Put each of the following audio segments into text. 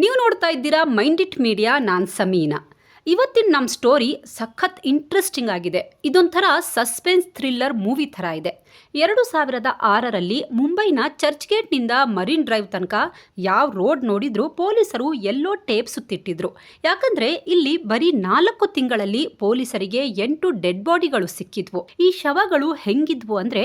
ನೀವು ನೋಡ್ತಾ ಇದ್ದೀರಾ ಮೈಂಡ್ ಇಟ್ ಮೀಡಿಯಾ, ನಾನು ಸಮೀನಾ. ಇವತ್ತಿನ ನಮ್ಮ ಸ್ಟೋರಿ ಸಖತ್ ಇಂಟ್ರೆಸ್ಟಿಂಗ್ ಆಗಿದೆ. ಇದೊಂಥರ ಸಸ್ಪೆನ್ಸ್ ಥ್ರಿಲ್ಲರ್ ಮೂವಿ ಥರ ಇದೆ. ಎರಡು ಸಾವಿರದ ಆರರಲ್ಲಿ ಮುಂಬೈನ ಚರ್ಚ್ ಗೇಟ್ನಿಂದ ಮರಿನ್ ಡ್ರೈವ್ ತನಕ ಯಾವ ರೋಡ್ ನೋಡಿದ್ರು ಪೊಲೀಸರು ಎಲ್ಲೋ ಟೇಪ್ ಸುತ್ತಿಟ್ಟಿದ್ರು. ಯಾಕಂದ್ರೆ ಇಲ್ಲಿ ಬರೀ ನಾಲ್ಕು ತಿಂಗಳಲ್ಲಿ ಪೊಲೀಸರಿಗೆ ಎಂಟು ಡೆಡ್ ಬಾಡಿಗಳು ಸಿಕ್ಕಿದ್ವು. ಈ ಶವಗಳು ಹೆಂಗಿದ್ವು ಅಂದ್ರೆ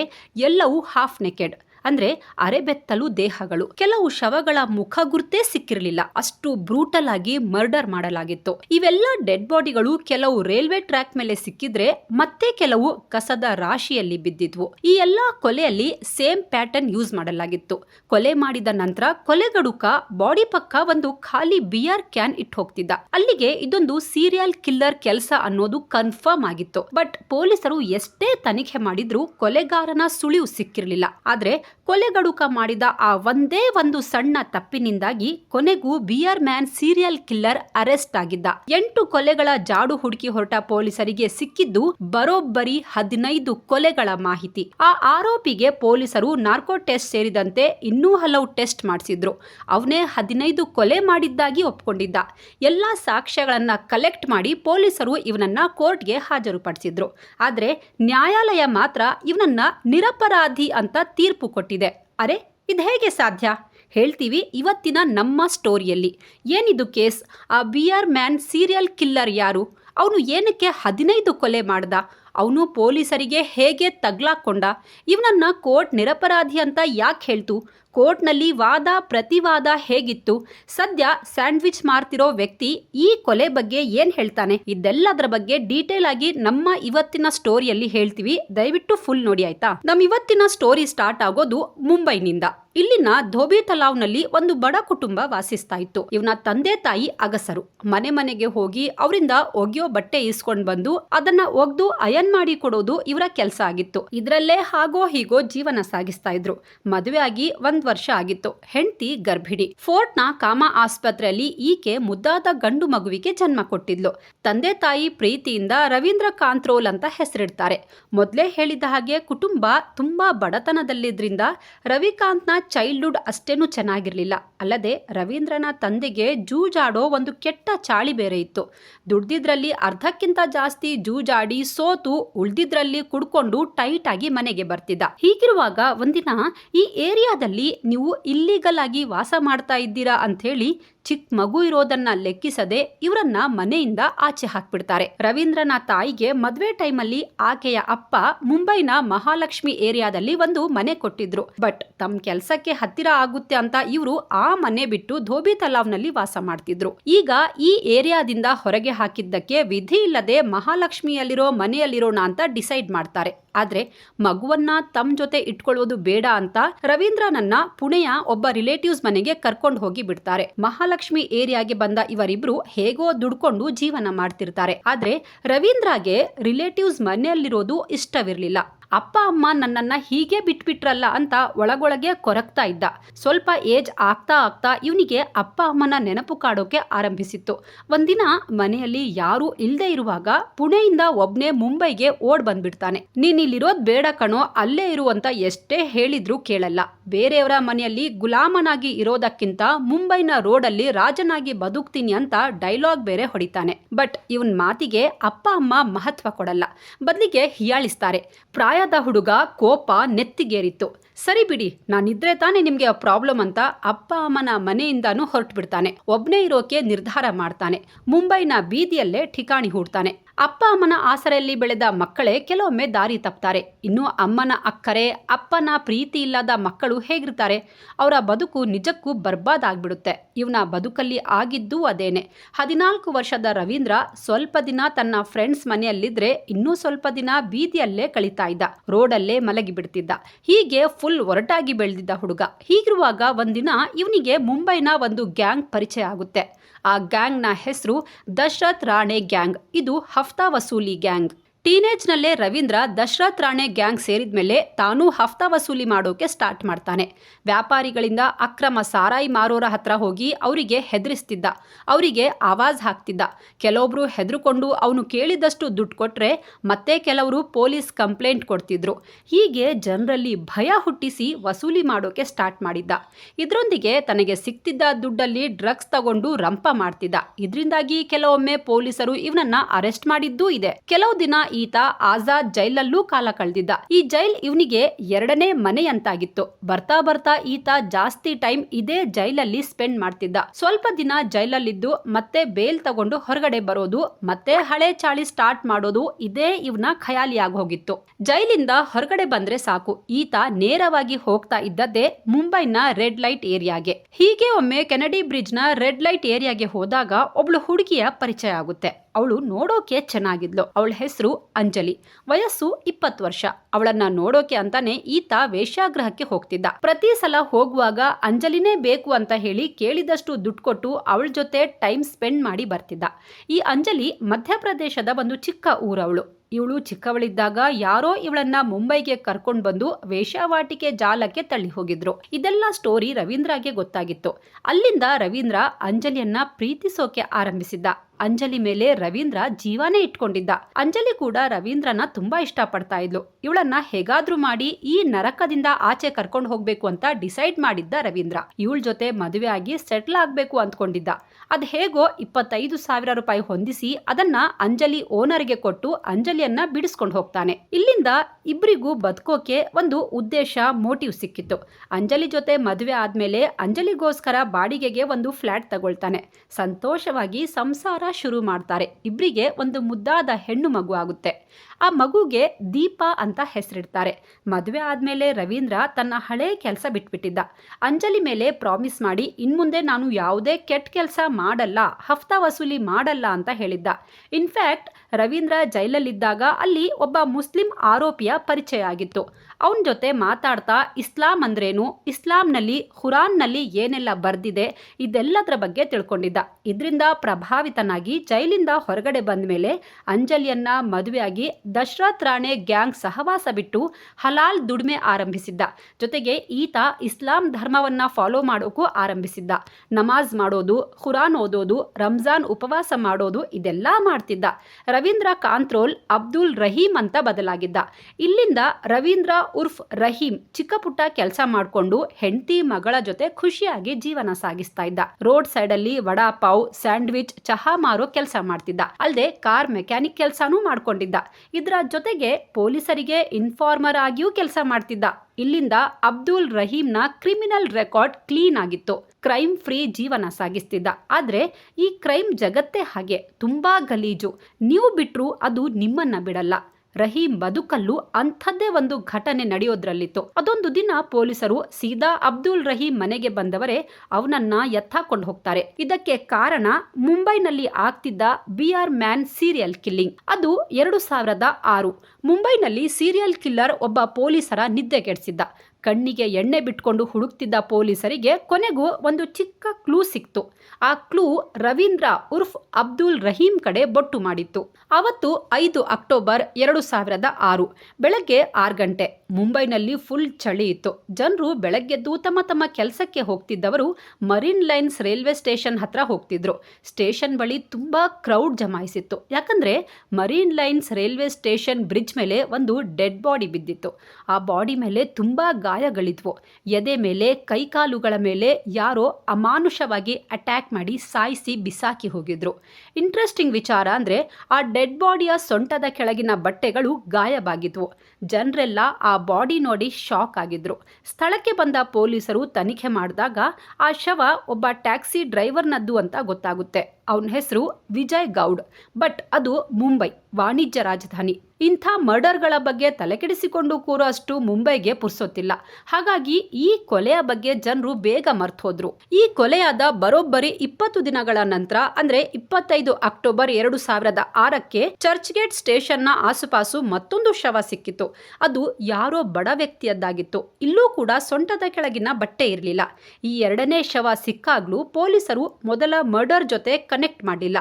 ಎಲ್ಲವೂ ಹಾಫ್ ನೆಕೆಡ್ ಅಂದ್ರೆ ಅರೆಬೆತ್ತಲು ದೇಹಗಳು. ಕೆಲವು ಶವಗಳ ಮುಖ ಗುರ್ತೇ ಸಿಕ್ಕಿರಲಿಲ್ಲ. ಅಷ್ಟು ಬ್ರೂಟಲ್ ಆಗಿ ಮರ್ಡರ್ ಮಾಡಲಾಗಿತ್ತು. ಇವೆಲ್ಲ ಡೆಡ್ ಬಾಡಿಗಳು ಕೆಲವು ರೈಲ್ವೆ ಟ್ರ್ಯಾಕ್ ಮೇಲೆ ಸಿಕ್ಕಿದ್ರೆ ಮತ್ತೆ ಕೆಲವು ಕಸದ ರಾಶಿಯಲ್ಲಿ ಬಿದ್ದಿದ್ವು. ಈ ಎಲ್ಲಾ ಕೊಲೆಯಲ್ಲಿ ಸೇಮ್ ಪ್ಯಾಟರ್ನ್ ಯೂಸ್ ಮಾಡಲಾಗಿತ್ತು. ಕೊಲೆ ಮಾಡಿದ ನಂತರ ಕೊಲೆಗಡುಕ ಬಾಡಿ ಪಕ್ಕ ಒಂದು ಖಾಲಿ ಬಿಯರ್ ಕ್ಯಾನ್ ಇಟ್ಟು ಹೋಗ್ತಿದ್ದ. ಅಲ್ಲಿಗೆ ಇದೊಂದು ಸೀರಿಯಲ್ ಕಿಲ್ಲರ್ ಕೆಲಸ ಅನ್ನೋದು ಕನ್ಫರ್ಮ್ ಆಗಿತ್ತು. ಬಟ್ ಪೊಲೀಸರು ಎಷ್ಟೇ ತನಿಖೆ ಮಾಡಿದ್ರು ಕೊಲೆಗಾರನ ಸುಳಿವು ಸಿಕ್ಕಿರಲಿಲ್ಲ. ಆದ್ರೆ ಕೊಲೆಗಡುಕ ಮಾಡಿದ ಆ ಒಂದೇ ಒಂದು ಸಣ್ಣ ತಪ್ಪಿನಿಂದಾಗಿ ಕೊನೆಗೂ beer man serial killer arrest ಆಗಿದ್ದ. ಎಂಟು ಕೊಲೆಗಳ ಜಾಡು ಹುಡುಕಿ ಹೊರಟ ಪೊಲೀಸರಿಗೆ ಸಿಕ್ಕಿದ್ದು ಬರೋಬ್ಬರಿ ಹದಿನೈದು ಕೊಲೆಗಳ ಮಾಹಿತಿ. ಆ ಆರೋಪಿಗೆ ಪೊಲೀಸರು ನಾರ್ಕೋ ಟೆಸ್ಟ್ ಸೇರಿದಂತೆ ಇನ್ನೂ ಹಲವು ಟೆಸ್ಟ್ ಮಾಡಿಸಿದ್ರು. ಅವನೇ ಹದಿನೈದು ಕೊಲೆ ಮಾಡಿದ್ದಾಗಿ ಒಪ್ಕೊಂಡಿದ್ದ. ಎಲ್ಲಾ ಸಾಕ್ಷ್ಯಗಳನ್ನ ಕಲೆಕ್ಟ್ ಮಾಡಿ ಪೊಲೀಸರು ಇವನನ್ನ ಕೋರ್ಟ್ಗೆ ಹಾಜರುಪಡಿಸಿದ್ರು. ಆದ್ರೆ ನ್ಯಾಯಾಲಯ ಮಾತ್ರ ಇವನನ್ನ ನಿರಪರಾಧಿ ಅಂತ ತೀರ್ಪು ಕೊಟ್ಟಿದೆ ಅರೆ, ಇದು ಹೇಗೆ ಸಾಧ್ಯ? ಹೇಳ್ತೀವಿ ಇವತ್ತಿನ ನಮ್ಮ ಸ್ಟೋರಿಯಲ್ಲಿ. ಏನಿದು ಕೇಸ್? ಆ ಬಿಯರ್ ಮ್ಯಾನ್ ಸೀರಿಯಲ್ ಕಿಲ್ಲರ್ ಯಾರು? ಅವನು ಏನಕ್ಕೆ ಹದಿನೈದು ಕೊಲೆ ಮಾಡ್ದ? ಅವನು ಪೊಲೀಸರಿಗೆ ಹೇಗೆ ತಗ್ಲಾಕ್ಕೊಂಡ ಇವನನ್ನ ಕೋರ್ಟ್ ನಿರಪರಾಧಿ ಅಂತ ಯಾಕೆ ಹೇಳ್ತು? ಕೋರ್ಟ್ನಲ್ಲಿ ವಾದ, ಪ್ರತಿವಾದ ಹೇಗಿತ್ತು? ಸದ್ಯ ಸ್ಯಾಂಡ್ವಿಚ್ ಮಾರ್ತಿರೋ ವ್ಯಕ್ತಿ ಈ ಕೊಲೆ ಬಗ್ಗೆ ಏನ್ ಹೇಳ್ತಾನೆ? ಇದೆಲ್ಲದರ ಬಗ್ಗೆ ಡೀಟೇಲ್ ಆಗಿ ನಮ್ಮ ಇವತ್ತಿನ ಸ್ಟೋರಿಯಲ್ಲಿ ಹೇಳ್ತೀವಿ. ದಯವಿಟ್ಟು ಫುಲ್ ನೋಡಿ ಆಯ್ತಾ? ನಮ್ಮ ಇವತ್ತಿನ ಸ್ಟೋರಿ ಸ್ಟಾರ್ಟ್ ಆಗೋದು ಮುಂಬೈನಿಂದ. ಇಲ್ಲಿನ ಧೋಬಿ ತಲಾವ್ನಲ್ಲಿ ಒಂದು ಬಡ ಕುಟುಂಬ ವಾಸಿಸ್ತಾ ಇತ್ತು. ಇವನ ತಂದೆ ತಾಯಿ ಅಗಸರು. ಮನೆ ಮನೆಗೆ ಹೋಗಿ ಅವರಿಂದ ಒಗೆಯೋ ಬಟ್ಟೆ ಇಸ್ಕೊಂಡ್ ಬಂದು ಅದನ್ನ ಒಗ್ದು ಅಯನ್ ಮಾಡಿ ಕೊಡೋದು ಇವರ ಕೆಲಸ ಆಗಿತ್ತು. ಇದ್ರಲ್ಲೇ ಹಾಗೋ ಹೀಗೋ ಜೀವನ ಸಾಗಿಸ್ತಾ ಇದ್ರು. ಮದುವೆ ಆಗಿ ಒಂದ್ ವರ್ಷ ಆಗಿತ್ತು. ಹೆಂಡತಿ ಗರ್ಭಿಣಿ. ಫೋರ್ಟ್ನ ಕಾಮ ಆಸ್ಪತ್ರೆಯಲ್ಲಿ ಈಕೆ ಮುದ್ದಾದ ಗಂಡು ಮಗುವಿಗೆ ಜನ್ಮ ಕೊಟ್ಟಿದ್ಲು. ತಂದೆ ತಾಯಿ ಪ್ರೀತಿಯಿಂದ ರವೀಂದ್ರ ಕಾಂತ್ರೋಲ್ ಅಂತ ಹೆಸರಿಡ್ತಾರೆ. ಮೊದಲೇ ಹೇಳಿದ ಹಾಗೆ ಕುಟುಂಬ ತುಂಬಾ ಬಡತನದಲ್ಲಿದ್ರಿಂದ ರವಿಕಾಂತ್ನ ಚೈಲ್ಡ್ಹುಡ್ ಅಷ್ಟೇನೂ ಚೆನ್ನಾಗಿರಲಿಲ್ಲ. ಅಲ್ಲದೆ ರವೀಂದ್ರನ ತಂದೆಗೆ ಜೂಜಾಡೋ ಒಂದು ಕೆಟ್ಟ ಚಾಳಿ ಬೇರೆ ಇತ್ತು. ದುಡ್ದಿದ್ರಲ್ಲಿ ಅರ್ಧಕ್ಕಿಂತ ಜಾಸ್ತಿ ಜೂಜಾಡಿ ಸೋತು ಉಳ್ದಿದ್ರಲ್ಲಿ ಕುಡ್ಕೊಂಡು ಟೈಟ್ ಆಗಿ ಮನೆಗೆ ಬರ್ತಿದ್ದ. ಹೀಗಿರುವಾಗ ಒಂದಿನ ಈ ಏರಿಯಾದಲ್ಲಿ ನೀವು ಇಲ್ಲಿಗಲ್ ಆಗಿ ವಾಸ ಮಾಡ್ತಾ ಇದ್ದೀರಾ ಅಂತ ಹೇಳಿ ಚಿಕ್ಕ ಮಗು ಇರೋದನ್ನ ಲೆಕ್ಕಿಸದೆ ಇವರನ್ನ ಮನೆಯಿಂದ ಆಚೆ ಹಾಕ್ಬಿಡ್ತಾರೆ. ರವೀಂದ್ರನ ತಾಯಿಗೆ ಮದ್ವೆ ಟೈಮಲ್ಲಿ ಆಕೆಯ ಅಪ್ಪ ಮುಂಬೈನ ಮಹಾಲಕ್ಷ್ಮಿ ಏರಿಯಾದಲ್ಲಿ ಒಂದು ಮನೆ ಕೊಟ್ಟಿದ್ರು. ಬಟ್ ತಮ್ಮ ಕೆಲಸಕ್ಕೆ ಹತ್ತಿರ ಆಗುತ್ತೆ ಅಂತ ಇವರು ಆ ಮನೆ ಬಿಟ್ಟು ಧೋಬಿ ತಲಾವ್ನಲ್ಲಿ ವಾಸ ಮಾಡ್ತಿದ್ರು. ಈಗ ಈ ಏರಿಯಾದಿಂದ ಹೊರಗೆ ಹಾಕಿದ್ದಕ್ಕೆ ವಿಧಿ ಇಲ್ಲದೆ ಮಹಾಲಕ್ಷ್ಮಿಯಲ್ಲಿರೋ ಮನೆಯಲ್ಲಿರೋಣ ಅಂತ ಡಿಸೈಡ್ ಮಾಡ್ತಾರೆ. ಆದ್ರೆ ಮಗುವನ್ನ ತಮ್ಮ ಜೊತೆ ಇಟ್ಕೊಳ್ಳೋದು ಬೇಡ ಅಂತ ರವೀಂದ್ರನನ್ನ ಪುಣೆಯ ಒಬ್ಬ ರಿಲೇಟಿವ್ಸ್ ಮನೆಗೆ ಕರ್ಕೊಂಡು ಹೋಗಿ ಬಿಡ್ತಾರೆ. ಮಹಾಲಕ್ಷ್ಮಿ ಏರಿಯಾಗೆ ಬಂದ ಇವರಿಬ್ರು ಹೇಗೋ ದುಡ್ಕೊಂಡು ಜೀವನ ಮಾಡ್ತಿರ್ತಾರೆ. ಆದ್ರೆ ರವೀಂದ್ರಗೆ ರಿಲೇಟಿವ್ಸ್ ಮನೆಯಲ್ಲಿರೋದು ಇಷ್ಟವಿರ್ಲಿಲ್ಲ. ಅಪ್ಪ, ಅಮ್ಮ ನನ್ನನ್ನ ಹೀಗೆ ಬಿಟ್ಬಿಟ್ರಲ್ಲ ಅಂತ ಒಳಗೊಳಗೆ ಕೊರಗ್ತಾ ಇದ್ದ. ಸ್ವಲ್ಪ ಏಜ್ ಆಗ್ತಾ ಆಗ್ತಾ ಇವನಿಗೆ ಅಪ್ಪ, ಅಮ್ಮನ ನೆನಪು ಕಾಡೋಕೆ ಆರಂಭಿಸಿತ್ತು. ಒಂದಿನ ಮನೆಯಲ್ಲಿ ಯಾರೂ ಇಲ್ಲದೆ ಇರುವಾಗ ಪುಣೆಯಿಂದ ಒಬ್ನೇ ಮುಂಬೈಗೆ ಓಡ್ ಬಂದ್ಬಿಡ್ತಾನೆ. ನೀನ್ ಇಲ್ಲಿರೋದ್ ಬೇಡ ಕಣೋ, ಅಲ್ಲೇ ಇರುವಂತ ಎಷ್ಟೇ ಹೇಳಿದ್ರೂ ಕೇಳಲ್ಲ. ಬೇರೆಯವರ ಮನೆಯಲ್ಲಿ ಗುಲಾಮನಾಗಿ ಇರೋದಕ್ಕಿಂತ ಮುಂಬೈನ ರೋಡಲ್ಲಿ ರಾಜನಾಗಿ ಬದುಕ್ತೀನಿ ಅಂತ ಡೈಲಾಗ್ ಬೇರೆ ಹೊಡಿತಾನೆ. ಬಟ್ ಇವನ್ ಮಾತಿಗೆ ಅಪ್ಪ, ಅಮ್ಮ ಮಹತ್ವ ಕೊಡಲ್ಲ. ಬದಲಿಗೆ ಹೀಯಾಳಿಸ್ತಾರೆ. ಪ್ರಾಯದ ಹುಡುಗ ಕೋಪ ನೆತ್ತಿಗೇರಿತ್ತು. ಸರಿ ಬಿಡಿ ನಾನಿದ್ರೆ ತಾನೇ ನಿಮ್ಗೆ ಪ್ರಾಬ್ಲಮ್ ಅಂತ ಅಪ್ಪ ಅಮ್ಮನ ಮನೆಯಿಂದಾನು ಹೊರಟು ಬಿಡ್ತಾನೆ ಒಬ್ನೇ ಇರೋಕೆ ನಿರ್ಧಾರ ಮಾಡ್ತಾನೆ. ಮುಂಬೈನ ಬೀದಿಯಲ್ಲೇ ಠಿಕಾಣಿ ಹೂಡ್ತಾನೆ. ಅಪ್ಪ ಅಮ್ಮನ ಆಸರೆಯಲ್ಲಿ ಬೆಳೆದ ಮಕ್ಕಳೇ ಕೆಲವೊಮ್ಮೆ ದಾರಿ ತಪ್ತಾರೆ. ಇನ್ನು ಅಮ್ಮನ ಅಕ್ಕರೆ, ಅಪ್ಪನ ಪ್ರೀತಿ ಇಲ್ಲದ ಮಕ್ಕಳು ಹೇಗಿರ್ತಾರೆ? ಅವರ ಬದುಕು ನಿಜಕ್ಕೂ ಬರ್ಬಾದ್ ಆಗ್ಬಿಡುತ್ತೆ ಇವನ ಬದುಕಲ್ಲಿ ಆಗಿದ್ದು ಅದೇನೆ. ಹದಿನಾಲ್ಕು ವರ್ಷದ ರವೀಂದ್ರ ಸ್ವಲ್ಪ ದಿನ ತನ್ನ ಫ್ರೆಂಡ್ಸ್ ಮನೆಯಲ್ಲಿದ್ರೆ ಇನ್ನೂ ಸ್ವಲ್ಪ ದಿನ ಬೀದಿಯಲ್ಲೇ ಕಳೀತಾ ಇದ್ದ. ರೋಡಲ್ಲೇ ಮಲಗಿ ಬಿಡ್ತಿದ್ದ ಹೀಗೆ ಫುಲ್ ಒರಟಾಗಿ ಬೆಳೆದಿದ್ದ ಹುಡುಗ. ಹೀಗಿರುವಾಗ ಒಂದಿನ ಇವನಿಗೆ ಮುಂಬೈನ ಒಂದು ಗ್ಯಾಂಗ್ ಪರಿಚಯ ಆಗುತ್ತೆ. ಆ ಗ್ಯಾಂಗ್ನ ಹೆಸರು ದಶರಥ್ ರಾಣೆ ಗ್ಯಾಂಗ್. ಇದು ಹಫ್ತಾ ವಸೂಲಿ ಗ್ಯಾಂಗ್. ಟೀನೇಜ್ನಲ್ಲೇ ರವೀಂದ್ರ ದಶರಥ್ ರಾಣೆ ಗ್ಯಾಂಗ್ ಸೇರಿದ ಮೇಲೆ ತಾನೂ ಹಫ್ತಾ ವಸೂಲಿ ಮಾಡೋಕೆ ಸ್ಟಾರ್ಟ್ ಮಾಡ್ತಾನೆ. ವ್ಯಾಪಾರಿಗಳಿಂದ ಅಕ್ರಮ ಸಾರಾಯಿ ಮಾರೋರ ಹತ್ರ ಹೋಗಿ ಅವರಿಗೆ ಹೆದರಿಸ್ತಿದ್ದ. ಅವರಿಗೆ ಆವಾಜ್ ಹಾಕ್ತಿದ್ದ. ಕೆಲವೊಬ್ರು ಹೆದರುಕೊಂಡು ಅವನು ಕೇಳಿದಷ್ಟು ದುಡ್ಡು ಕೊಟ್ಟರೆ ಮತ್ತೆ ಕೆಲವರು ಪೊಲೀಸ್ ಕಂಪ್ಲೇಂಟ್ ಕೊಡ್ತಿದ್ರು. ಹೀಗೆ ಜನರಲ್ಲಿ ಭಯ ಹುಟ್ಟಿಸಿ ವಸೂಲಿ ಮಾಡೋಕೆ ಸ್ಟಾರ್ಟ್ ಮಾಡಿದ್ದ. ಇದರೊಂದಿಗೆ ತನಗೆ ಸಿಕ್ತಿದ್ದ ದುಡ್ಡಲ್ಲಿ ಡ್ರಗ್ಸ್ ತಗೊಂಡು ರಂಪ ಮಾಡ್ತಿದ್ದ. ಇದರಿಂದಾಗಿ ಕೆಲವೊಮ್ಮೆ ಪೊಲೀಸರು ಇವನನ್ನ ಅರೆಸ್ಟ್ ಮಾಡಿದ್ದೂ ಇದೆ. ಕೆಲವು ದಿನ ಈತ ಆಜಾದ್ ಜೈಲಲ್ಲೂ ಕಾಲ ಕಳೆದಿದ್ದ. ಈ ಜೈಲ್ ಇವನಿಗೆ ಎರಡನೇ ಮನೆಯಂತಾಗಿತ್ತು. ಬರ್ತಾ ಬರ್ತಾ ಈತ ಜಾಸ್ತಿ ಟೈಮ್ ಇದೇ ಜೈಲಲ್ಲಿ ಸ್ಪೆಂಡ್ ಮಾಡ್ತಿದ್ದ. ಸ್ವಲ್ಪ ದಿನ ಜೈಲಲ್ಲಿದ್ದು ಮತ್ತೆ ಬೇಲ್ ತಗೊಂಡು ಹೊರಗಡೆ ಬರೋದು, ಮತ್ತೆ ಹಳೆ ಚಾಳಿ ಸ್ಟಾರ್ಟ್ ಮಾಡೋದು, ಇದೇ ಇವನ ಖಯಾಲಿಯಾಗಿ ಹೋಗಿತ್ತು. ಜೈಲಿಂದ ಹೊರಗಡೆ ಬಂದ್ರೆ ಸಾಕು. ಈತ ನೇರವಾಗಿ ಹೋಗ್ತಾ ಇದ್ದದ್ದೇ ಮುಂಬೈನ ರೆಡ್ ಲೈಟ್ ಏರಿಯಾಗೆ. ಹೀಗೆ ಒಮ್ಮೆ ಕೆನಡಿ ಬ್ರಿಡ್ಜ್ನ ರೆಡ್ ಲೈಟ್ ಏರಿಯಾಗೆ ಹೋದಾಗ ಒಬ್ಳು ಹುಡುಗಿಯ ಪರಿಚಯ ಆಗುತ್ತೆ. ಅವಳು ನೋಡೋಕೆ ಚೆನ್ನಾಗಿದ್ಲು. ಅವಳ ಹೆಸರು ಅಂಜಲಿ. ವಯಸ್ಸು ಇಪ್ಪತ್ತು ವರ್ಷ. ಅವಳನ್ನ ನೋಡೋಕೆ ಅಂತಾನೆ ಈತ ವೇಶ್ಯಾಗ್ರಹಕ್ಕೆ ಹೋಗ್ತಿದ್ದ. ಪ್ರತಿ ಸಲ ಹೋಗುವಾಗ ಅಂಜಲಿನೇ ಬೇಕು ಅಂತ ಹೇಳಿ ಕೇಳಿದಷ್ಟು ದುಡ್ಡು ಕೊಟ್ಟು ಅವಳ ಜೊತೆ ಟೈಮ್ ಸ್ಪೆಂಡ್ ಮಾಡಿ ಬರ್ತಿದ್ದ. ಈ ಅಂಜಲಿ ಮಧ್ಯಪ್ರದೇಶದ ಒಂದು ಚಿಕ್ಕ ಊರವಳು. ಇವಳು ಚಿಕ್ಕವಳಿದ್ದಾಗ ಯಾರೋ ಇವಳನ್ನ ಮುಂಬೈಗೆ ಕರ್ಕೊಂಡು ಬಂದು ವೇಷವಾಟಿಕೆ ಜಾಲಕ್ಕೆ ತಳ್ಳಿ ಹೋಗಿದ್ರು. ಇದೆಲ್ಲ ಸ್ಟೋರಿ ರವೀಂದ್ರಗೆ ಗೊತ್ತಾಗಿತ್ತು. ಅಲ್ಲಿಂದ ರವೀಂದ್ರ ಅಂಜಲಿಯನ್ನ ಪ್ರೀತಿಸೋಕೆ ಆರಂಭಿಸಿದ್ದ. ಅಂಜಲಿ ಮೇಲೆ ರವೀಂದ್ರ ಜೀವಾನೇ ಇಟ್ಕೊಂಡಿದ್ದ. ಅಂಜಲಿ ಕೂಡ ರವೀಂದ್ರನ ತುಂಬಾ ಇಷ್ಟಪಡ್ತಾ ಇದ್ಲು. ಇವಳನ್ನ ಹೇಗಾದ್ರೂ ಮಾಡಿ ಈ ನರಕದಿಂದ ಆಚೆ ಕರ್ಕೊಂಡು ಹೋಗ್ಬೇಕು ಅಂತ ಡಿಸೈಡ್ ಮಾಡಿದ್ದ ರವೀಂದ್ರ. ಇವಳ ಜೊತೆ ಮದುವೆ ಆಗಿ ಸೆಟ್ಲ್ ಆಗ್ಬೇಕು ಅಂದ್ಕೊಂಡಿದ್ದ. ಅದ್ ಹೇಗೋ ಇಪ್ಪತ್ತೈದು ಸಾವಿರ ರೂಪಾಯಿ ಹೊಂದಿಸಿ ಅದನ್ನ ಅಂಜಲಿ ಓನರ್ಗೆ ಕೊಟ್ಟು ಅಂಜಲಿಯನ್ನ ಬಿಡಿಸ್ಕೊಂಡು ಹೋಗ್ತಾನೆ. ಇಲ್ಲಿಂದ ಇಬ್ಬರಿಗೂ ಬದುಕೋಕೆ ಒಂದು ಉದ್ದೇಶ ಮೋಟಿವ್ ಸಿಕ್ಕಿತ್ತು. ಅಂಜಲಿ ಜೊತೆ ಮದುವೆ ಆದ್ಮೇಲೆ ಅಂಜಲಿಗೋಸ್ಕರ ಬಾಡಿಗೆಗೆ ಒಂದು ಫ್ಲಾಟ್ ತಗೊಳ್ತಾನೆ. ಸಂತೋಷವಾಗಿ ಸಂಸಾರ ಶುರು ಮಾಡ್ತಾರೆ. ಇಬ್ಬರಿಗೆ ಒಂದು ಮುದ್ದಾದ ಹೆಣ್ಣು ಮಗು ಆಗುತ್ತೆ. ಆ ಮಗುಗೆ ದೀಪ ಅಂತ ಹೆಸರಿಡ್ತಾರೆ. ಮದುವೆ ಆದಮೇಲೆ ರವೀಂದ್ರ ತನ್ನ ಹಳೆ ಕೆಲಸ ಬಿಟ್ಬಿಟ್ಟಿದ್ದ. ಅಂಜಲಿ ಮೇಲೆ ಪ್ರಾಮಿಸ್ ಮಾಡಿ, ಇನ್ಮುಂದೆ ನಾನು ಯಾವುದೇ ಕೆಟ್ಟ ಕೆಲಸ ಮಾಡಲ್ಲ, ಹಫ್ತಾ ವಸೂಲಿ ಮಾಡಲ್ಲ ಅಂತ ಹೇಳಿದ್ದ. ಇನ್ಫ್ಯಾಕ್ಟ್ ರವೀಂದ್ರ ಜೈಲಲ್ಲಿದ್ದಾಗ ಅಲ್ಲಿ ಒಬ್ಬ ಮುಸ್ಲಿಂ ಆರೋಪಿಯ ಪರಿಚಯ ಆಗಿತ್ತು. ಅವನ ಜೊತೆ ಮಾತಾಡ್ತಾ, ಇಸ್ಲಾಂ ಅಂದ್ರೇನು? ಇಸ್ಲಾಂನಲ್ಲಿ ಹುರಾನ್ನಲ್ಲಿ ಏನೆಲ್ಲ ಬರೆದಿದೆ? ಇದೆಲ್ಲದರ ಬಗ್ಗೆ ತಿಳ್ಕೊಂಡಿದ್ದ. ಇದರಿಂದ ಪ್ರಭಾವಿತನಾಗಿ ಜೈಲಿಂದ ಹೊರಗಡೆ ಬಂದ ಮೇಲೆ ಅಂಜಲಿಯನ್ನ ಮದುವೆಯಾಗಿ ದಶರಥ್ ರಾಣೆ ಗ್ಯಾಂಗ್ ಸಹವಾಸ ಬಿಟ್ಟು ಹಲಾಲ್ ದುಡಿಮೆ ಆರಂಭಿಸಿದ್ದ. ಜೊತೆಗೆ ಈತ ಇಸ್ಲಾಂ ಧರ್ಮವನ್ನ ಫಾಲೋ ಮಾಡೋಕ್ಕೂ ಆರಂಭಿಸಿದ್ದ. ನಮಾಜ್ ಮಾಡೋದು, ಖುರಾನ್ ಓದೋದು, ರಂಜಾನ್ ಉಪವಾಸ ಮಾಡೋದು ಇದೆಲ್ಲ ಮಾಡ್ತಿದ್ದ. ರವೀಂದ್ರ ಕಾಂತ್ರೋಲ್ ಅಬ್ದುಲ್ ರಹೀಂ ಅಂತ ಬದಲಾಗಿದ್ದ. ಇಲ್ಲಿಂದ ರವೀಂದ್ರ ಉರ್ಫ್ ರಹೀಂ ಚಿಕ್ಕ ಪುಟ್ಟ ಕೆಲಸ ಮಾಡಿಕೊಂಡು ಹೆಂಡತಿ ಮಗಳ ಜೊತೆ ಖುಷಿಯಾಗಿ ಜೀವನ ಸಾಗಿಸ್ತಾ ಇದ್ದ. ರೋಡ್ ಸೈಡ್ ಅಲ್ಲಿ ವಡಾ ಪಾವ್, ಸ್ಯಾಂಡ್ವಿಚ್, ಚಹಾ ಮಾರೋ ಕೆಲಸ ಮಾಡ್ತಿದ್ದ. ಅಲ್ಲದೆ ಕಾರ್ ಮೆಕ್ಯಾನಿಕ್ ಕೆಲಸನೂ ಮಾಡ್ಕೊಂಡಿದ್ದ. ಇದರ ಜೊತೆಗೆ ಪೊಲೀಸರಿಗೆ ಇನ್ಫಾರ್ಮರ್ ಆಗಿಯೂ ಕೆಲಸ ಮಾಡ್ತಿದ್ದ. ಇಲ್ಲಿಂದ ಅಬ್ದುಲ್ ರಹೀಂನ ಕ್ರಿಮಿನಲ್ ರೆಕಾರ್ಡ್ ಕ್ಲೀನ್ ಆಗಿತ್ತು. ಕ್ರೈಮ್ ಫ್ರೀ ಜೀವನ ಸಾಗಿಸ್ತಿದ್ದ. ಆದ್ರೆ ಈ ಕ್ರೈಮ್ ಜಗತ್ತೇ ಹಾಗೆ, ತುಂಬಾ ಗಲೀಜು. ನೀವು ಬಿಟ್ರು ಅದು ನಿಮ್ಮನ್ನ ಬಿಡಲ್ಲ. ರಹೀಂ ಬದುಕಲ್ಲೂ ಅಂಥದ್ದೇ ಒಂದು ಘಟನೆ ನಡೆಯೋದ್ರಲ್ಲಿತ್ತು. ಅದೊಂದು ದಿನ ಪೊಲೀಸರು ಸೀದಾ ಅಬ್ದುಲ್ ರಹೀಂ ಮನೆಗೆ ಬಂದವರೇ ಅವನನ್ನ ಎತ್ತಾಕೊಂಡು ಹೋಗ್ತಾರೆ. ಇದಕ್ಕೆ ಕಾರಣ ಮುಂಬೈನಲ್ಲಿ ಆಗ್ತಿದ್ದ beer man serial killing. ಅದು ಎರಡು ಸಾವಿರದ ಆರು. ಮುಂಬೈನಲ್ಲಿ ಸೀರಿಯಲ್ ಕಿಲ್ಲರ್ ಒಬ್ಬ ಪೊಲೀಸರ ನಿದ್ದೆ ಕೆಡಿಸಿದ್ದ. ಕಣ್ಣಿಗೆ ಎಣ್ಣೆ ಬಿಟ್ಕೊಂಡು ಹುಡುಕ್ತಿದ್ದ ಪೊಲೀಸರಿಗೆ ಕೊನೆಗೂ ಒಂದು ಚಿಕ್ಕ ಕ್ಲೂ ಸಿಕ್ತು. ಆ ಕ್ಲೂ ರವೀಂದ್ರ ಉರ್ಫ್ ಅಬ್ದುಲ್ ರಹೀಂ ಕಡೆ ಬೊಟ್ಟು ಮಾಡಿತ್ತು. ಅವತ್ತು ಐದು ಅಕ್ಟೋಬರ್ ಎರಡು ಸಾವಿರದ ಆರು, ಬೆಳಗ್ಗೆ ಆರು ಗಂಟೆ. ಮುಂಬೈನಲ್ಲಿ ಫುಲ್ ಚಳಿ ಇತ್ತು. ಜನರು ಬೆಳಗ್ಗೆದ್ದು ತಮ್ಮ ತಮ್ಮ ಕೆಲಸಕ್ಕೆ ಹೋಗ್ತಿದ್ದವರು ಮರಿನ್ ಲೈನ್ಸ್ ರೈಲ್ವೆ ಸ್ಟೇಷನ್ ಹತ್ರ ಹೋಗ್ತಿದ್ರು. ಸ್ಟೇಷನ್ ಬಳಿ ತುಂಬಾ ಕ್ರೌಡ್ ಜಮಾಯಿಸಿತ್ತು. ಯಾಕಂದ್ರೆ Marine Lines railway station bridge ಮೇಲೆ ಒಂದು ಡೆಡ್ ಬಾಡಿ ಬಿದ್ದಿತ್ತು. ಆ ಬಾಡಿ ಮೇಲೆ ತುಂಬಾ ಗಾಯಗಳಿದ್ವು. ಎದೆ ಮೇಲೆ, ಕೈಕಾಲುಗಳ ಮೇಲೆ ಯಾರೋ ಅಮಾನುಷವಾಗಿ ಅಟ್ಯಾಕ್ ಮಾಡಿ ಸಾಯಿಸಿ ಬಿಸಾಕಿ ಹೋಗಿದ್ರು. ಇಂಟ್ರೆಸ್ಟಿಂಗ್ ವಿಚಾರ ಅಂದರೆ ಆ ಡೆಡ್ ಬಾಡಿಯ ಸೊಂಟದ ಕೆಳಗಿನ ಬಟ್ಟೆಗಳು ಗಾಯವಾಗಿದ್ವು. ಜನರೆಲ್ಲ ಆ ಬಾಡಿ ನೋಡಿ ಶಾಕ್ ಆಗಿದ್ರು. ಸ್ಥಳಕ್ಕೆ ಬಂದ ಪೊಲೀಸರು ತನಿಖೆ ಮಾಡಿದಾಗ ಆ ಶವ ಒಬ್ಬ ಟ್ಯಾಕ್ಸಿ ಡ್ರೈವರ್ನದ್ದು ಅಂತ ಗೊತ್ತಾಗುತ್ತೆ. ಅವನ ಹೆಸರು ವಿಜಯ್ ಗೌಡ್. ಬಟ್ ಅದು ಮುಂಬೈ ವಾಣಿಜ್ಯ ರಾಜಧಾನಿ. ಇಂಥ ಮರ್ಡರ್ಗಳ ಬಗ್ಗೆ ತಲೆಕೆಡಿಸಿಕೊಂಡು ಕೂರೋ ಅಷ್ಟು ಮುಂಬೈಗೆ ಪುರ್ಸೋತಿಲ್ಲ ಹಾಗಾಗಿ ಈ ಕೊಲೆಯ ಬಗ್ಗೆ ಜನರು ಬೇಗ ಮರ್ತೋದ್ರು ಈ ಕೊಲೆಯಾದ ಬರೋಬ್ಬರಿ ಇಪ್ಪತ್ತು ದಿನಗಳ ನಂತರ, ಅಂದ್ರೆ ಇಪ್ಪತ್ತೈದು ಅಕ್ಟೋಬರ್ ಎರಡು ಸಾವಿರದ ಆರಕ್ಕೆ ಚರ್ಚ್ ಗೇಟ್ ಸ್ಟೇಷನ್ನ ಆಸುಪಾಸು ಮತ್ತೊಂದು ಶವ ಸಿಕ್ಕಿತ್ತು. ಅದು ಯಾರೋ ಬಡ ವ್ಯಕ್ತಿಯದ್ದಾಗಿತ್ತು. ಇಲ್ಲೂ ಕೂಡ ಸೊಂಟದ ಕೆಳಗಿನ ಬಟ್ಟೆ ಇರಲಿಲ್ಲ. ಈ ಎರಡನೇ ಶವ ಸಿಕ್ಕಾಗ್ಲೂ ಪೊಲೀಸರು ಮೊದಲ ಮರ್ಡರ್ ಜೊತೆ ಕನೆಕ್ಟ್ ಮಾಡಿಲ್ಲ.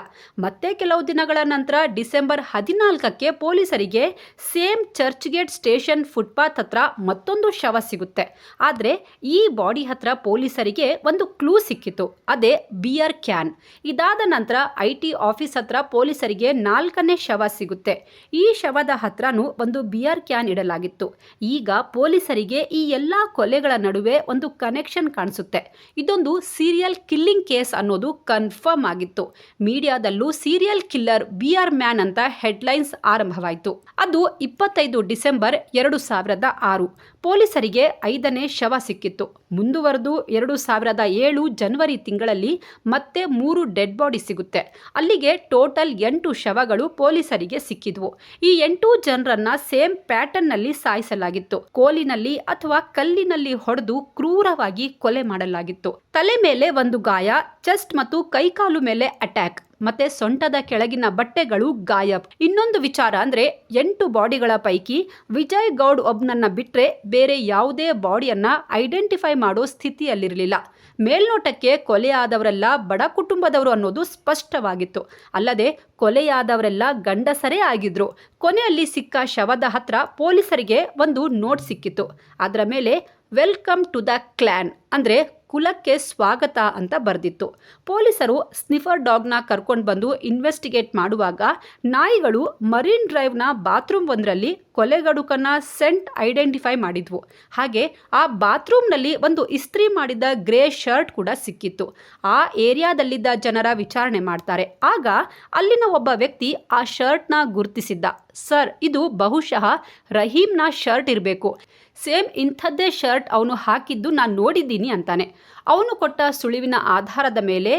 ಮತ್ತೆ ಕೆಲವು ದಿನಗಳ ನಂತರ ಡಿಸೆಂಬರ್ ಹದಿನಾಲ್ಕಕ್ಕೆ ಪೊಲೀಸರಿಗೆ same Churchgate station footpath ಹತ್ರ ಮತ್ತೊಂದು ಶವ ಸಿಗುತ್ತೆ. ಆದರೆ ಈ ಬಾಡಿ ಹತ್ರ ಪೊಲೀಸರಿಗೆ ಒಂದು ಕ್ಲೂ ಸಿಕ್ಕಿತು. ಅದೇ ಬಿಯರ್ ಕ್ಯಾನ್. ಇದಾದ ನಂತರ ಐ ಟಿ ಆಫೀಸ್ ಹತ್ರ ಪೊಲೀಸರಿಗೆ ನಾಲ್ಕನೇ ಶವ ಸಿಗುತ್ತೆ. ಈ ಶವದ ಹತ್ರನೂ ಒಂದು ಬಿಯರ್ ಕ್ಯಾನ್ ಇಡಲಾಗಿತ್ತು. ಈಗ ಪೊಲೀಸರಿಗೆ ಈ ಎಲ್ಲ ಕೊಲೆಗಳ ನಡುವೆ ಒಂದು ಕನೆಕ್ಷನ್ ಕಾಣಿಸುತ್ತೆ. ಇದೊಂದು ಸೀರಿಯಲ್ ಕಿಲ್ಲಿಂಗ್ ಕೇಸ್ ಅನ್ನೋದು ಕನ್ಫರ್ಮ್ ಆಗಿತ್ತು. ಮೀಡಿಯಾದಲ್ಲೂ serial killer beer man ಅಂತ ಹೆಡ್ಲೈನ್ಸ್ ಆರಂಭವಾಯಿತು. ಅದು ಇಪ್ಪತ್ತೈದು ಡಿಸೆಂಬರ್ ಎರಡು ಸಾವಿರದ ಆರು. ಪೊಲೀಸರಿಗೆ ಐದನೇ ಶವ ಸಿಕ್ಕಿತ್ತು. ಮುಂದುವರೆದು ಎರಡು ಸಾವಿರದ ಏಳು ಜನವರಿ ತಿಂಗಳಲ್ಲಿ ಮತ್ತೆ ಮೂರು ಡೆಡ್ ಬಾಡಿ ಸಿಗುತ್ತೆ. ಅಲ್ಲಿಗೆ ಟೋಟಲ್ ಎಂಟು ಶವಗಳು ಪೊಲೀಸರಿಗೆ ಸಿಕ್ಕಿದ್ವು. ಈ ಎಂಟು ಜನರನ್ನ ಸೇಮ್ ಪ್ಯಾಟರ್ನ್ನಲ್ಲಿ ಸಾಯಿಸಲಾಗಿತ್ತು. ಕೋಲಿನಲ್ಲಿ ಅಥವಾ ಕಲ್ಲಿನಲ್ಲಿ ಹೊಡೆದು ಕ್ರೂರವಾಗಿ ಕೊಲೆ ಮಾಡಲಾಗಿತ್ತು. ತಲೆ ಮೇಲೆ ಒಂದು ಗಾಯ, ಚೆಸ್ಟ್ ಮತ್ತು ಕೈಕಾಲು ಮೇಲೆ ಅಟ್ಯಾಕ್ ಮತ್ತೆ ಸೊಂಟದ ಕೆಳಗಿನ ಬಟ್ಟೆಗಳು ಗಾಯಬ್. ಇನ್ನೊಂದು ವಿಚಾರ ಅಂದ್ರೆ ಎಂಟು ಬಾಡಿಗಳ ಪೈಕಿ ವಿಜಯ್ ಗೌಡ್ ಒಬ್ನನ್ನ ಬಿಟ್ರೆ ಬೇರೆ ಯಾವುದೇ ಬಾಡಿಯನ್ನ ಐಡೆಂಟಿಫೈ ಮಾಡೋ ಸ್ಥಿತಿಯಲ್ಲಿರಲಿಲ್ಲ. ಮೇಲ್ನೋಟಕ್ಕೆ ಕೊಲೆಯಾದವರೆಲ್ಲ ಬಡ ಕುಟುಂಬದವರು ಅನ್ನೋದು ಸ್ಪಷ್ಟವಾಗಿತ್ತು. ಅಲ್ಲದೆ ಕೊಲೆಯಾದವರೆಲ್ಲ ಗಂಡಸರೇ ಆಗಿದ್ರು. ಕೊನೆಯಲ್ಲಿ ಸಿಕ್ಕ ಶವದ ಹತ್ರ ಪೊಲೀಸರಿಗೆ ಒಂದು ನೋಟ್ ಸಿಕ್ಕಿತ್ತು. ಅದರ ಮೇಲೆ ವೆಲ್ಕಮ್ ಟು ದ ಕ್ಲಾನ್ ಅಂದರೆ ಕುಲಕ್ಕೆ ಸ್ವಾಗತ ಅಂತ ಬರೆದಿತ್ತು. ಪೊಲೀಸರು ಸ್ನಿಫರ್ ಡಾಗ್ನ ಕರ್ಕೊಂಡು ಬಂದು ಇನ್ವೆಸ್ಟಿಗೇಟ್ ಮಾಡುವಾಗ ನಾಯಿಗಳು ಮರೀನ್ ಡ್ರೈವ್ನ ಬಾತ್ರೂಮ್ ಒಂದರಲ್ಲಿ ಕೊಲೆಗಡುಕನ್ನು ಸೆಂಟ್ ಐಡೆಂಟಿಫೈ ಮಾಡಿದ್ವು. ಹಾಗೆ ಆ ಬಾತ್ರೂಮ್ನಲ್ಲಿ ಒಂದು ಇಸ್ತ್ರಿ ಮಾಡಿದ ಗ್ರೇ ಶರ್ಟ್ ಕೂಡ ಸಿಕ್ಕಿತ್ತು. ಆ ಏರಿಯಾದಲ್ಲಿದ್ದ ಜನರ ವಿಚಾರಣೆ ಮಾಡ್ತಾರೆ. ಆಗ ಅಲ್ಲಿನ ಒಬ್ಬ ವ್ಯಕ್ತಿ ಆ ಶರ್ಟ್ನ ಗುರುತಿಸಿದ್ದ. ಸರ್, ಇದು ಬಹುಶಃ ರಹೀಮ್ನ ಶರ್ಟ್ ಇರಬೇಕು. ಸೇಮ್ ಇಂಥದ್ದೇ ಶರ್ಟ್ ಅವನು ಹಾಕಿದ್ದು ನಾನು ನೋಡಿದ್ದೀನಿ ಅಂತಾನೆ. ಅವನು ಕೊಟ್ಟ ಸುಳಿವಿನ ಆಧಾರದ ಮೇಲೆ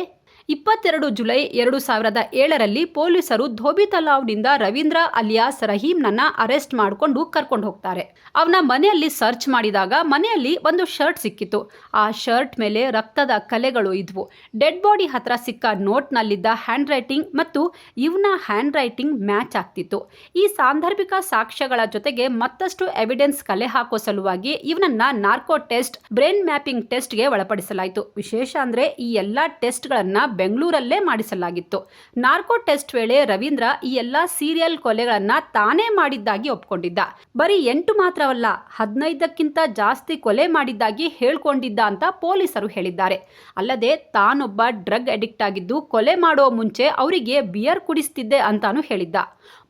ಇಪ್ಪತ್ತೆರಡು ಜುಲೈ ಎರಡು ಸಾವಿರದ ಏಳರಲ್ಲಿ ಪೊಲೀಸರು ಧೋಬಿ ತಲಾವ್ನಿಂದ ರವೀಂದ್ರ ಅಲಿಯಾಸ್ ರಹೀಮ್ನನ್ನ ಅರೆಸ್ಟ್ ಮಾಡಿಕೊಂಡು ಕರ್ಕೊಂಡು ಹೋಗ್ತಾರೆ. ಅವನ ಮನೆಯಲ್ಲಿ ಸರ್ಚ್ ಮಾಡಿದಾಗ ಮನೆಯಲ್ಲಿ ಒಂದು ಶರ್ಟ್ ಸಿಕ್ಕಿತ್ತು. ಆ ಶರ್ಟ್ ಮೇಲೆ ರಕ್ತದ ಕಲೆಗಳು ಇದ್ವು. ಡೆಡ್ ಬಾಡಿ ಹತ್ರ ಸಿಕ್ಕ ನೋಟ್ನಲ್ಲಿದ್ದ ಹ್ಯಾಂಡ್ ರೈಟಿಂಗ್ ಮತ್ತು ಇವನ ಹ್ಯಾಂಡ್ ರೈಟಿಂಗ್ ಮ್ಯಾಚ್ ಆಗ್ತಿತ್ತು. ಈ ಸಾಂದರ್ಭಿಕ ಸಾಕ್ಷ್ಯಗಳ ಜೊತೆಗೆ ಮತ್ತಷ್ಟು ಎವಿಡೆನ್ಸ್ ಕಲೆ ಹಾಕೋ ಸಲುವಾಗಿ ಇವನನ್ನ ನಾರ್ಕೋ ಟೆಸ್ಟ್, ಬ್ರೈನ್ ಮ್ಯಾಪಿಂಗ್ ಟೆಸ್ಟ್ಗೆ ಒಳಪಡಿಸಲಾಯಿತು. ವಿಶೇಷ ಅಂದ್ರೆ ಈ ಎಲ್ಲಾ ಟೆಸ್ಟ್ಗಳನ್ನ ಬೆಂಗಳೂರಲ್ಲೇ ಮಾಡಿಸಲಾಗಿತ್ತು. ನಾರ್ಕೋ ಟೆಸ್ಟ್ ವೇಳೆ ರವೀಂದ್ರ ಈ ಎಲ್ಲ ಸೀರಿಯಲ್ ಕೊಲೆಗಳನ್ನ ತಾನೇ ಮಾಡಿದ್ದಾಗಿ ಒಪ್ಕೊಂಡಿದ್ದ. ಬರೀ ಎಂಟು ಮಾತ್ರವಲ್ಲ, ಹದಿನೈದಕ್ಕಿಂತ ಜಾಸ್ತಿ ಕೊಲೆ ಮಾಡಿದ್ದಾಗಿ ಹೇಳ್ಕೊಂಡಿದ್ದ ಅಂತ ಪೊಲೀಸರು ಹೇಳಿದ್ದಾರೆ. ಅಲ್ಲದೆ ತಾನೊಬ್ಬ ಡ್ರಗ್ ಅಡಿಕ್ಟ್ ಆಗಿದ್ದು ಕೊಲೆ ಮಾಡುವ ಮುಂಚೆ ಅವರಿಗೆ ಬಿಯರ್ ಕುಡಿಸ್ತಿದ್ದೆ ಅಂತಾನು ಹೇಳಿದ್ದ.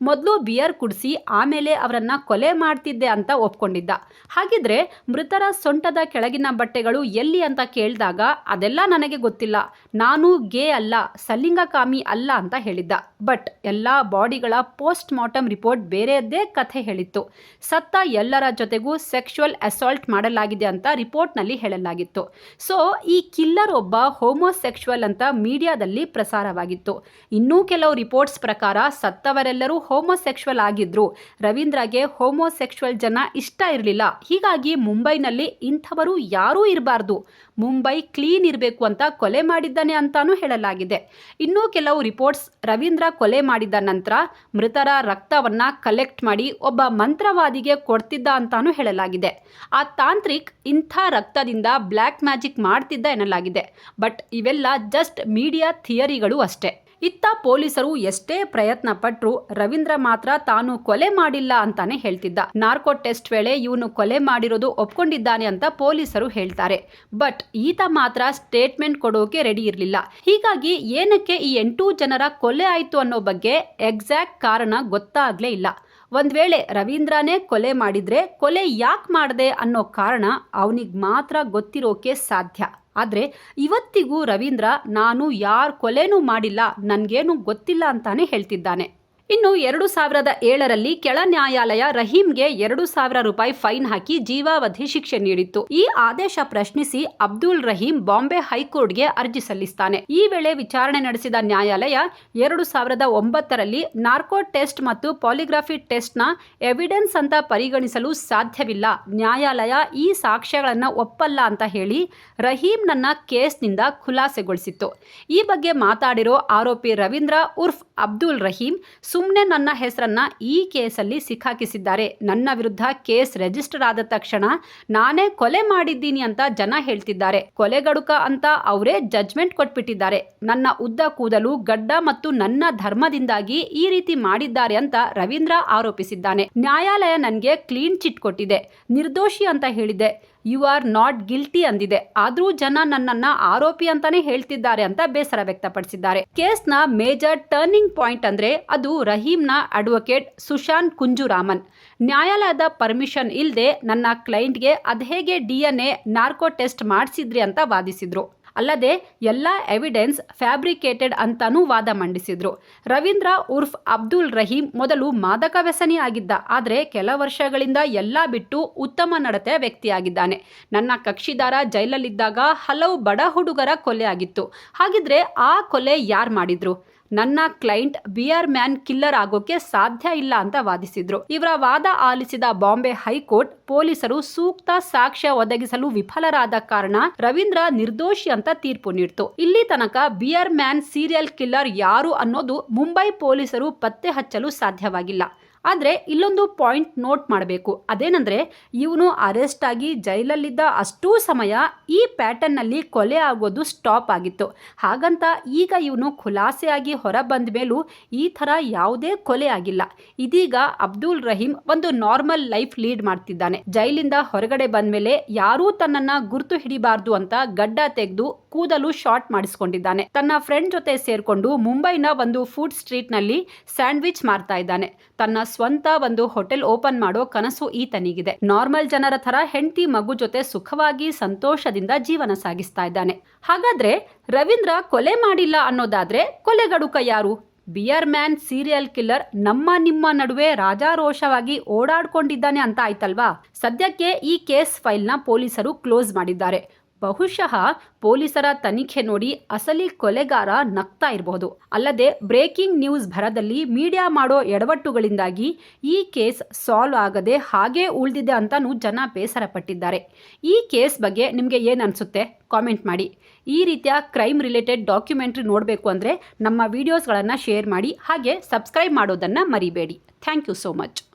ಮೊದಲು ಬಿಯರ್ ಕುಡಿಸಿ ಆಮೇಲೆ ಅವರನ್ನು ಕೊಲೆ ಮಾಡ್ತಿದ್ದೆ ಅಂತ ಒಪ್ಕೊಂಡಿದ್ದ. ಹಾಗಿದ್ರೆ ಮೃತರ ಸೊಂಟದ ಕೆಳಗಿನ ಬಟ್ಟೆಗಳು ಎಲ್ಲಿ ಅಂತ ಕೇಳಿದಾಗ ಅದೆಲ್ಲ ನನಗೆ ಗೊತ್ತಿಲ್ಲ. ನಾನು ಗೇ ಅಲ್ಲ, ಸಲಿಂಗಕಾಮಿ ಅಲ್ಲ ಅಂತ ಹೇಳಿದ್ದ. ಬಟ್ ಎಲ್ಲ ಬಾಡಿಗಳ ಪೋಸ್ಟ್ ಮಾರ್ಟಮ್ ರಿಪೋರ್ಟ್ ಬೇರೆಯದ್ದೇ ಕಥೆ ಹೇಳಿತ್ತು. ಸತ್ತ ಎಲ್ಲರ ಜೊತೆಗೂ ಸೆಕ್ಷುವಲ್ ಅಸಾಲ್ಟ್ ಮಾಡಲಾಗಿದೆ ಅಂತ ರಿಪೋರ್ಟ್ನಲ್ಲಿ ಹೇಳಲಾಗಿತ್ತು. ಸೊ, ಈ ಕಿಲ್ಲರ್ ಒಬ್ಬ ಹೋಮೋಸೆಕ್ಷುವಲ್ ಅಂತ ಮೀಡಿಯಾದಲ್ಲಿ ಪ್ರಸಾರವಾಗಿತ್ತು. ಇನ್ನೂ ಕೆಲವು ರಿಪೋರ್ಟ್ಸ್ ಪ್ರಕಾರ ಸತ್ತವರೆಲ್ಲರೂ ಹೋಮೋಸೆಕ್ಷುವಲ್ ಆಗಿದ್ರು. ರವೀಂದ್ರಗೆ ಹೋಮೋಸೆಕ್ಷುವಲ್ ಜನ ಇಷ್ಟ ಇರಲಿಲ್ಲ. ಹೀಗಾಗಿ ಮುಂಬೈನಲ್ಲಿ ಇಂಥವರು ಯಾರೂ ಇರಬಾರ್ದು. ಮುಂಬೈ ಕ್ಲೀನ್ ಇರಬೇಕು ಅಂತ ಕೊಲೆ ಮಾಡಿದ್ದಾನೆ ಅಂತಾನೂ ಹೇಳಲಾಗಿದೆ. ಇನ್ನೂ ಕೆಲವು ರಿಪೋರ್ಟ್ಸ್ ರವೀಂದ್ರ ಕೊಲೆ ಮಾಡಿದ ನಂತರ ಮೃತರ ರಕ್ತವನ್ನ ಕಲೆಕ್ಟ್ ಮಾಡಿ ಒಬ್ಬ ಮಂತ್ರವಾದಿಗೆ ಕೊಡ್ತಿದ್ದ ಅಂತಾನೂ ಹೇಳಲಾಗಿದೆ. ಆ ತಾಂತ್ರಿಕ್ ಇಂಥ ರಕ್ತದಿಂದ ಬ್ಲ್ಯಾಕ್ ಮ್ಯಾಜಿಕ್ ಮಾಡ್ತಿದ್ದ ಎನ್ನಲಾಗಿದೆ. ಬಟ್ ಇವೆಲ್ಲ ಜಸ್ಟ್ ಮೀಡಿಯಾ ಥಿಯರಿಗಳು ಅಷ್ಟೇ. ಇತ್ತ ಪೊಲೀಸರು ಎಷ್ಟೇ ಪ್ರಯತ್ನ ಪಟ್ಟರು ರವೀಂದ್ರ ಮಾತ್ರ ತಾನು ಕೊಲೆ ಮಾಡಿಲ್ಲ ಅಂತಾನೆ ಹೇಳ್ತಿದ್ದ. ನಾರ್ಕೋ ಟೆಸ್ಟ್ ವೇಳೆ ಇವನು ಕೊಲೆ ಮಾಡಿರೋದು ಒಪ್ಕೊಂಡಿದ್ದಾನೆ ಅಂತ ಪೊಲೀಸರು ಹೇಳ್ತಾರೆ. ಬಟ್ ಈತ ಮಾತ್ರ ಸ್ಟೇಟ್ಮೆಂಟ್ ಕೊಡೋಕೆ ರೆಡಿ ಇರಲಿಲ್ಲ. ಹೀಗಾಗಿ ಏನಕ್ಕೆ ಈ ಎಂಟು ಜನರ ಕೊಲೆ ಆಯಿತು ಅನ್ನೋ ಬಗ್ಗೆ ಎಕ್ಸಾಕ್ಟ್ ಕಾರಣ ಗೊತ್ತಾಗ್ಲೇ ಇಲ್ಲ. ಒಂದ್ ವೇಳೆ ರವೀಂದ್ರನೇ ಕೊಲೆ ಮಾಡಿದ್ರೆ ಕೊಲೆ ಯಾಕೆ ಮಾಡಿದೆ ಅನ್ನೋ ಕಾರಣ ಅವನಿಗೆ ಮಾತ್ರ ಗೊತ್ತಿರೋಕೆ ಸಾಧ್ಯ. ಆದರೆ ಇವತ್ತಿಗೂ ರವೀಂದ್ರ ನಾನು ಯಾರ ಕೊಲೆನೂ ಮಾಡಿಲ್ಲ ನನಗೇನು ಗೊತ್ತಿಲ್ಲ ಅಂತಾನೆ ಹೇಳ್ತಿದ್ದಾನೆ. ಇನ್ನು ಎರಡು ಸಾವಿರದ ಏಳರಲ್ಲಿ ಕೆಳ ನ್ಯಾಯಾಲಯ ರಹೀಂಗೆ ಎರಡು ಸಾವಿರ ರೂಪಾಯಿ ಫೈನ್ ಹಾಕಿ ಜೀವಾವಧಿ ಶಿಕ್ಷೆ ನೀಡಿತ್ತು. ಈ ಆದೇಶ ಪ್ರಶ್ನಿಸಿ ಅಬ್ದುಲ್ ರಹೀಂ ಬಾಂಬೆ ಹೈಕೋರ್ಟ್ಗೆ ಅರ್ಜಿ ಸಲ್ಲಿಸ್ತಾನೆ. ಈ ವೇಳೆ ವಿಚಾರಣೆ ನಡೆಸಿದ ನ್ಯಾಯಾಲಯ ಎರಡು ಸಾವಿರದ ಒಂಬತ್ತರಲ್ಲಿ ನಾರ್ಕೋ ಟೆಸ್ಟ್ ಮತ್ತು ಪಾಲಿಗ್ರಾಫಿ ಟೆಸ್ಟ್ನ ಎವಿಡೆನ್ಸ್ ಅಂತ ಪರಿಗಣಿಸಲು ಸಾಧ್ಯವಿಲ್ಲ. ನ್ಯಾಯಾಲಯ ಈ ಸಾಕ್ಷ್ಯಗಳನ್ನು ಒಪ್ಪಲ್ಲ ಅಂತ ಹೇಳಿ ರಹೀಂನನ್ನ ಕೇಸ್ನಿಂದ ಖುಲಾಸೆಗೊಳಿಸಿತ್ತು. ಈ ಬಗ್ಗೆ ಮಾತಾಡಿರೋ ಆರೋಪಿ ರವೀಂದ್ರ ಉರ್ಫ್ ಅಬ್ದುಲ್ ರಹೀಂ ಸುಮ್ಮನೆ ನನ್ನ ಹೆಸರನ್ನ ಈ ಕೇಸಲ್ಲಿ ಸಿಕ್ಕಾಕಿಸಿದ್ದಾರೆ. ನನ್ನ ವಿರುದ್ಧ ಕೇಸ್ ರಿಜಿಸ್ಟರ್ ಆದ ತಕ್ಷಣ ನಾನೇ ಕೊಲೆ ಮಾಡಿದ್ದೀನಿ ಅಂತ ಜನ ಹೇಳ್ತಿದ್ದಾರೆ. ಕೊಲೆಗಡುಕ ಅಂತ ಅವರೇ ಜಜ್ಮೆಂಟ್ ಕೊಟ್ಬಿಟ್ಟಿದ್ದಾರೆ. ನನ್ನ ಉದ್ದ ಕೂದಲು, ಗಡ್ಡ ಮತ್ತು ನನ್ನ ಧರ್ಮದಿಂದಾಗಿ ಈ ರೀತಿ ಮಾಡಿದ್ದಾರೆ ಅಂತ ರವೀಂದ್ರ ಆರೋಪಿಸಿದ್ದಾನೆ. ನ್ಯಾಯಾಲಯ ನನಗೆ ಕ್ಲೀನ್ ಚಿಟ್ ಕೊಟ್ಟಿದೆ. ನಿರ್ದೋಷಿ ಅಂತ ಹೇಳಿದೆ. ಯು ಆರ್ ನಾಟ್ ಗಿಲ್ಟಿ ಅಂದಿದೆ. ಆದರೂ ಜನ ನನ್ನನ್ನ ಆರೋಪಿ ಅಂತಾನೆ ಹೇಳ್ತಿದ್ದಾರೆ ಅಂತ ಬೇಸರ ವ್ಯಕ್ತಪಡಿಸಿದ್ದಾರೆ. ಕೇಸ್ನ ಮೇಜರ್ ಟರ್ನಿಂಗ್ ಪಾಯಿಂಟ್ ಅಂದ್ರೆ ಅದು ರಹೀಮ್ನ ಅಡ್ವೊಕೇಟ್ ಸುಶಾಂತ್ ಕುಂಜುರಾಮನ್. ನ್ಯಾಯಾಲಯದ ಪರ್ಮಿಷನ್ ಇಲ್ಲದೆ ನನ್ನ ಕ್ಲೈಂಟ್ಗೆ ಅದ್ಹೇಗೆ D N A narco test ಮಾಡಿಸಿದ್ರಿ ಅಂತ ವಾದಿಸಿದ್ರು. ಅಲ್ಲದೆ ಎಲ್ಲ ಎವಿಡೆನ್ಸ್ ಫ್ಯಾಬ್ರಿಕೇಟೆಡ್ ಅಂತಾನೂ ವಾದ ಮಂಡಿಸಿದ್ರು. ರವೀಂದ್ರ ಉರ್ಫ್ ಅಬ್ದುಲ್ ರಹೀಂ ಮೊದಲು ಮಾದಕ ವ್ಯಸನಿ ಆಗಿದ್ದ ಆದರೆ ಕೆಲ ವರ್ಷಗಳಿಂದ ಎಲ್ಲ ಬಿಟ್ಟು ಉತ್ತಮ ನಡತೆಯ ವ್ಯಕ್ತಿಯಾಗಿದ್ದಾನೆ. ನನ್ನ ಕಕ್ಷಿದಾರ ಜೈಲಲ್ಲಿದ್ದಾಗ ಹಲವು ಬಡ ಹುಡುಗರ ಕೊಲೆ ಆಗಿತ್ತು ಹಾಗಿದ್ರೆ ಆ ಕೊಲೆ ಯಾರು ಮಾಡಿದ್ರು? ನನ್ನ ಕ್ಲೈಂಟ್ ಬಿಯರ್ ಮ್ಯಾನ್ ಕಿಲ್ಲರ್ ಆಗೋಕೆ ಸಾಧ್ಯ ಇಲ್ಲ ಅಂತ ವಾದಿಸಿದ್ರು. ಇವರ ವಾದ ಆಲಿಸಿದ ಬಾಂಬೆ ಹೈಕೋರ್ಟ್ ಪೊಲೀಸರು ಸೂಕ್ತ ಸಾಕ್ಷ್ಯ ಒದಗಿಸಲು ವಿಫಲರಾದ ಕಾರಣ ರವೀಂದ್ರ ನಿರ್ದೋಷಿ ಅಂತ ತೀರ್ಪು ನೀಡಿತು. ಇಲ್ಲಿ ತನಕ ಬಿಯರ್ ಮ್ಯಾನ್ ಸೀರಿಯಲ್ ಕಿಲ್ಲರ್ ಯಾರು ಅನ್ನೋದು ಮುಂಬೈ ಪೊಲೀಸರು ಪತ್ತೆ ಹಚ್ಚಲು ಸಾಧ್ಯವಾಗಿಲ್ಲ. ಆದರೆ ಇಲ್ಲೊಂದು ಪಾಯಿಂಟ್ ನೋಟ್ ಮಾಡಬೇಕು. ಅದೇನೆಂದರೆ, ಇವನು ಅರೆಸ್ಟ್ ಆಗಿ ಜೈಲಲ್ಲಿದ್ದ ಅಷ್ಟೂ ಸಮಯ ಈ ಪ್ಯಾಟರ್ನಲ್ಲಿ ಕೊಲೆ ಆಗೋದು ಸ್ಟಾಪ್ ಆಗಿತ್ತು. ಹಾಗಂತ ಈಗ ಇವನು ಖುಲಾಸೆಯಾಗಿ ಹೊರ ಬಂದ ಮೇಲೂ ಈ ಥರ ಯಾವುದೇ ಕೊಲೆ ಆಗಿಲ್ಲ. ಇದೀಗ ಅಬ್ದುಲ್ ರಹೀಂ ಒಂದು ನಾರ್ಮಲ್ ಲೈಫ್ ಲೀಡ್ ಮಾಡ್ತಿದ್ದಾನೆ. ಜೈಲಿಂದ ಹೊರಗಡೆ ಬಂದ ಮೇಲೆ ಯಾರೂ ತನ್ನನ್ನು ಗುರುತು ಹಿಡಿಬಾರ್ದು ಅಂತ ಗಡ್ಡ ತೆಗೆದು ಕೂದಲು ಶಾರ್ಟ್ ಮಾಡಿಸ್ಕೊಂಡಿದ್ದಾನೆ. ತನ್ನ ಫ್ರೆಂಡ್ ಜೊತೆ ಸೇರಿಕೊಂಡು ಮುಂಬೈನ ಒಂದು ಫುಡ್ ಸ್ಟ್ರೀಟ್ನಲ್ಲಿ ಸ್ಯಾಂಡ್ವಿಚ್ ಮಾರ್ತಾ ಇದ್ದಾನೆ. ತನ್ನ ಸ್ವಂತ ಒಂದು ಹೋಟೆಲ್ ಓಪನ್ ಮಾಡೋ ಕನಸು ಈತನಿಗಿದೆ. ನಾರ್ಮಲ್ ಜನರ ತರ ಹೆಂಡತಿ ಮಗು ಜೊತೆ ಸುಖವಾಗಿ ಸಂತೋಷದಿಂದ ಜೀವನ ಸಾಗಿಸ್ತಾ ಇದ್ದಾನೆ. ಹಾಗಾದ್ರೆ ರವೀಂದ್ರ ಕೊಲೆ ಮಾಡಿಲ್ಲ ಅನ್ನೋದಾದ್ರೆ ಕೊಲೆಗಡುಕ ಯಾರು? ಬಿಯರ್ ಮ್ಯಾನ್ ಸೀರಿಯಲ್ ಕಿಲ್ಲರ್ ನಮ್ಮ ನಿಮ್ಮ ನಡುವೆ ರಾಜಾರೋಷವಾಗಿ ಓಡಾಡ್ಕೊಂಡಿದ್ದಾನೆ ಅಂತ ಆಯ್ತಲ್ವಾ? ಸದ್ಯಕ್ಕೆ ಈ ಕೇಸ್ ಫೈಲ್ನ ಪೊಲೀಸರು ಕ್ಲೋಸ್ ಮಾಡಿದ್ದಾರೆ. ಬಹುಶಃ ಪೊಲೀಸರ ತನಿಖೆ ನೋಡಿ ಅಸಲಿ ಕೊಲೆಗಾರ ನಗ್ತಾ ಇರಬಹುದು. ಅಲ್ಲದೆ ಬ್ರೇಕಿಂಗ್ ನ್ಯೂಸ್ ಭರದಲ್ಲಿ ಮೀಡಿಯಾ ಮಾಡೋ ಎಡವಟ್ಟುಗಳಿಂದಾಗಿ ಈ ಕೇಸ್ ಸಾಲ್ವ್ ಆಗದೆ ಹಾಗೇ ಉಳಿದಿದೆ ಅಂತಾನೂ ಜನ ಬೇಸರ ಪಟ್ಟಿದ್ದಾರೆ ಈ ಕೇಸ್ ಬಗ್ಗೆ ನಿಮಗೆ ಏನು ಅನಿಸುತ್ತೆ? ಕಾಮೆಂಟ್ ಮಾಡಿ. ಈ ರೀತಿಯ ಕ್ರೈಮ್ ರಿಲೇಟೆಡ್ ಡಾಕ್ಯುಮೆಂಟ್ರಿ ನೋಡಬೇಕು ಅಂದರೆ ನಮ್ಮ ವಿಡಿಯೋಸ್ಗಳನ್ನು ಶೇರ್ ಮಾಡಿ ಹಾಗೆ ಸಬ್ಸ್ಕ್ರೈಬ್ ಮಾಡೋದನ್ನು ಮರಿಬೇಡಿ. Thank you so much.